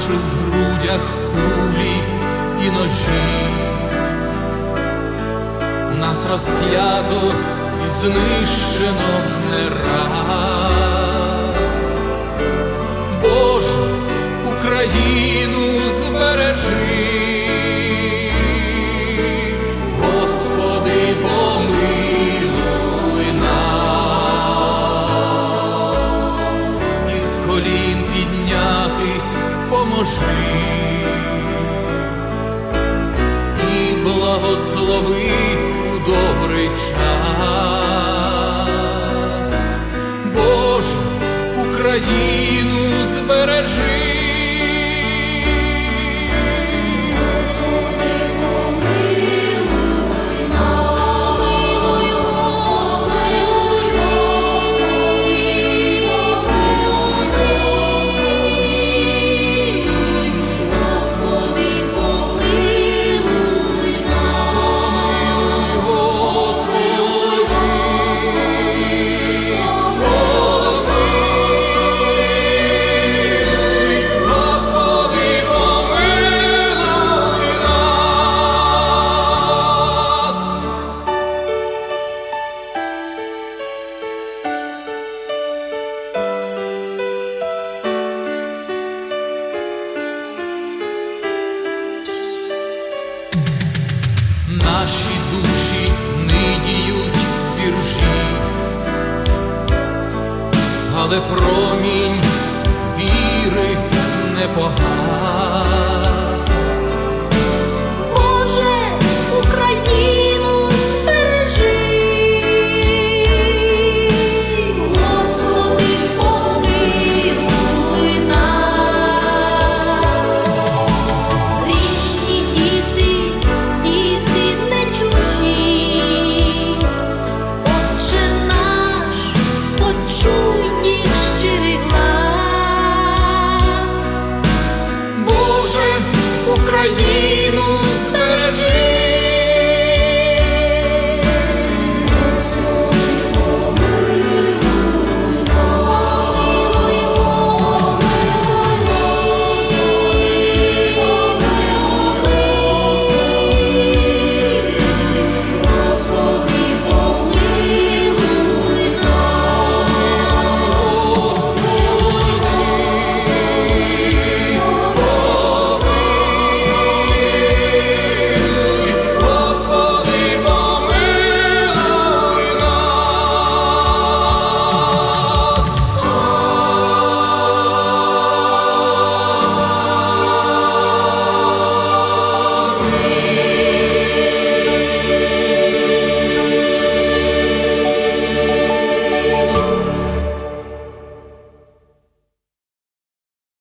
наших грудях кулі і ножі, нас розп'ято і знищено не раз. і благослови у добрий час, Боже, Україну збережи. але промінь віри не. Jesus.